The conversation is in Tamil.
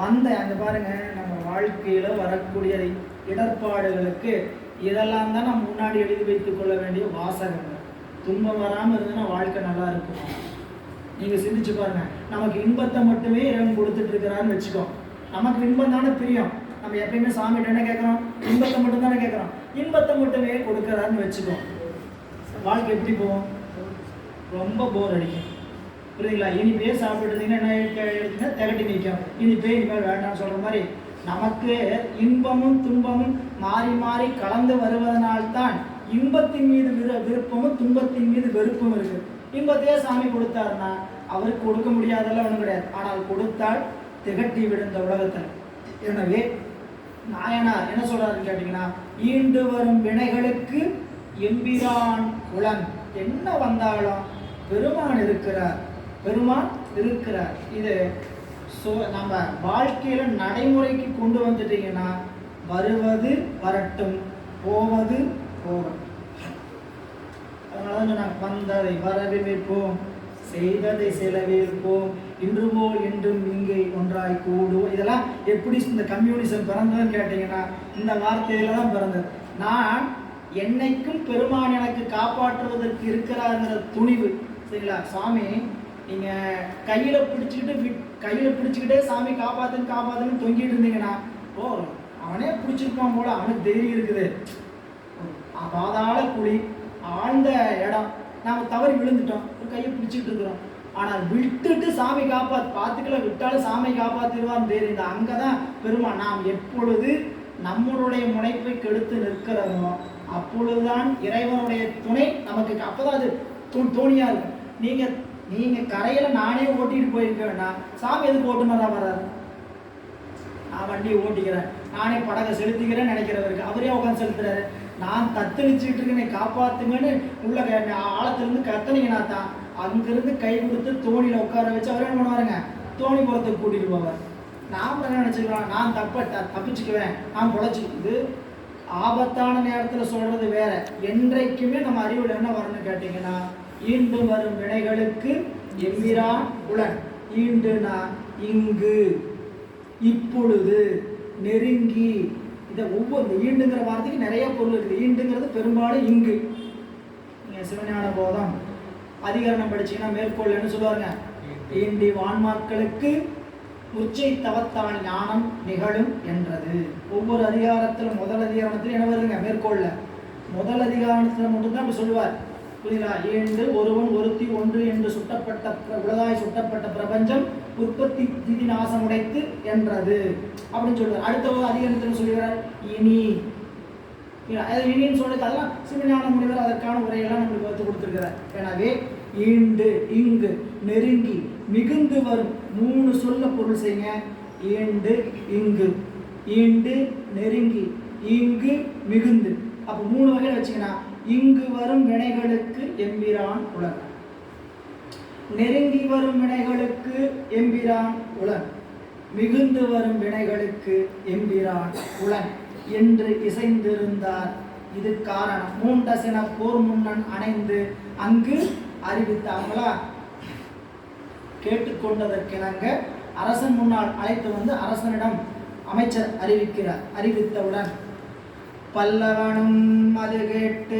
வந்த அந்த பாருங்க நம்ம வாழ்க்கையில் வரக்கூடிய இடர்பாடுகளுக்கு இதெல்லாம் தான் நம்ம முன்னாடி எழுதி வைத்துக் கொள்ள வேண்டிய வாசகங்கள். துன்பம் வராமல் இருந்ததுன்னா வாழ்க்கை நல்லா இருக்கும். நீங்கள் சிந்திச்சு பாருங்க நமக்கு இன்பத்தை மட்டுமே இறைவன் கொடுத்துட்டு இருக்கிறான்னு வச்சுக்கோ. நமக்கு இன்பம் தானே பிரியம். நம்ம எப்பயுமே சாமிகிட்ட என்ன கேட்குறோம்? இன்பத்தை மட்டும் தானே கேட்குறோம். இன்பத்தை மட்டுமே கொடுக்கறான்னு வச்சுக்கோ. வாழ்க்கை எப்படி போகும்? ரொம்ப போர் அடிக்கும். புரியுதுங்களா? இனிப்பே சாப்பிட்டுருந்தீங்கன்னா என்ன எடுக்க- திகட்டி நிற்கும் இனிப்பே இனிமேல் வேண்டாம்னு சொல்கிற மாதிரி நமக்கு இன்பமும் துன்பமும் மாறி மாறி கலந்து வருவதனால்தான் இன்பத்தின் மீது விரு விருப்பமும் துன்பத்தின் மீது வெறுப்பும் இருக்குது இன்பத்தையே சாமி கொடுத்தாருன்னா அவருக்கு கொடுக்க முடியாதெல்லாம் ஒன்றும் கிடையாது. ஆனால் கொடுத்தால் திகட்டி விடும் இந்த உலகத்தில் எனவே நாயனார் என்ன சொல்கிறாருன்னு கேட்டிங்கன்னா ஈண்டு வரும் வினைகளுக்கு எம்பிரான் குளம் என்ன வந்தாலும் பெருமான் இருக்கிறார். பெருமான் இருக்கிறார். இது ஸோ நம்ம வாழ்க்கையில நடைமுறைக்கு கொண்டு வந்துட்டீங்கன்னா வருவது வரட்டும் போவது போகட்டும். அதனால நான் வந்ததை வரவேற்போம் செய்ததை செலவேற்போம் இன்று போல் என்றும் இங்கே ஒன்றாய் கூடுவோம். இதெல்லாம் எப்படி இந்த கம்யூனிசம் பிறந்ததுன்னு கேட்டிங்கன்னா இந்த வார்த்தையில தான் பிறந்தது. நான் என்னைக்கும் பெருமான் எனக்கு காப்பாற்றுவதற்கு இருக்கிறாங்கிற துணிவு சரிங்களா? சுவாமி நீங்கள் கையில் பிடிச்சிக்கிட்டு விட்- கையில் பிடிச்சிக்கிட்டே சாமி காப்பாத்துன்னு காப்பாத்துன்னு தொங்கிட்டு இருந்தீங்கன்னா ஓ அவனே பிடிச்சிருப்பான் போல அவனுக்கு தைரியம் இருக்குது. பாதாள குழி ஆழ்ந்த இடம். நாம் தவறி விழுந்துட்டோம். ஒரு கையை பிடிச்சிட்டு இருக்கிறோம். ஆனால் விட்டுட்டு சாமி காப்பாத்து பார்த்துக்கல விட்டாலும் சாமி காப்பாத்திடுவான்னு தெரியுது அங்கதான் பெருமாள் நாம் எப்பொழுது நம்மளுடைய முனைப்பை கெடுத்து நிற்கிறோமோ அப்பொழுதுதான் இறைவனுடைய துணை நமக்கு அப்போதான் அது தோணியாக இருக்கும். நீங்கள் நீங்க கரையில நானே ஓட்டிட்டு போயிருக்க சாமி எதுக்கு ஓட்டுனரா வர்றாரு நான் வண்டியை ஓட்டிக்கிறேன். நானே படகை செலுத்திக்கிறேன்னு நினைக்கிறவருக்கு அவரே உட்காந்து செலுத்துறாரு. நான் தத்தளிச்சுட்டு இருக்கேன் காப்பாத்துங்கன்னு உள்ள ஆழத்துலேருந்து ஆழத்திலிருந்து தான் அங்கிருந்து கை கொடுத்து தோணியில் உட்கார வச்சு அவர் என்ன பண்ணுவாருங்க? தோணி போகிறதுக்கு கூட்டிட்டு போவார். நாம என்ன நினைச்சுக்கிறோம் நான் தப்ப த- தப்பிச்சுக்குவேன். நான் பொழைச்சி இது ஆபத்தான நேரத்தில் சொல்கிறது வேற. என்றைக்குமே நம்ம அறிவில் என்ன வரணும்னு கேட்டிங்கன்னா ஈண்டு வரும் வினைகளுக்கு எம்பிரான் உலன் ஈண்டுனா இங்கு இப்பொழுது நெருங்கி. இதை ஒவ்வொரு இந்த ஈண்டுங்கிற வார்த்தைக்கு நிறைய பொருள் இருக்குது ஈண்டுங்கிறது பெரும்பாலும் இங்கு. நீங்கள் சிவஞான போதம். அதிகரணம் படிச்சீங்கன்னா மேற்கோள் என்ன சொல்லுவாருங்க. ஈண்டி. வான்மாக்களுக்கு உச்சை தவத்தால் ஞானம் நிகழும் என்றது. ஒவ்வொரு அதிகாரத்திலும் முதல் அதிகாரத்திலும் என்ன வருதுங்க? மேற்கோள்ல. முதல் அதிகாரத்தில் மட்டும்தான் அப்படி சொல்லுவார். புரியுதா ஈண்டு ஒருவன் ஒருத்தி ஒன்று என்று சுட்டப்பட்ட உலகாய் சுட்டப்பட்ட பிரபஞ்சம் உற்பத்தி திதி நாசமுடைத்து என்றது. அப்படின்னு சொல்றாரு. அடுத்த அதிகாரத்தில் சொல்லுகிறார் இனி. அது இனின்னு சொல்லுது அதெல்லாம் சிவஞான முனிவர் அதற்கான உரையெல்லாம் நம்மளுக்கு வந்து கொடுத்துருக்கிறார். எனவே ஈண்டு இங்கு நெருங்கி மிகுந்து வரும் மூணு சொல்ல பொருள் செய்யுங்க. ஈண்டு இங்கு. ஈண்டு நெருங்கி இங்கு மிகுந்து. அப்போ மூணு வகையில் வச்சுங்கன்னா இங்கு வரும் வினைகளுக்கு எம்பிரான் உலன். நெருங்கி வரும் வினைகளுக்கு எம்பிரான் உலன். மிகுந்து வரும் வினைகளுக்கு எம்பிரான் உலன் என்று இசைந்திருந்தார். இது காரணம். மூண்டசின போர் முன்னன் அணைந்து அங்கு அறிவித்தாங்களா கேட்டுக்கொண்டதற்கிணங்க அரசன் முன்னால் அழைத்து வந்து அரசனிடம் அமைச்சர் அறிவிக்கிறார். அறிவித்தவுடன் பல்லவனும் அது கேட்டு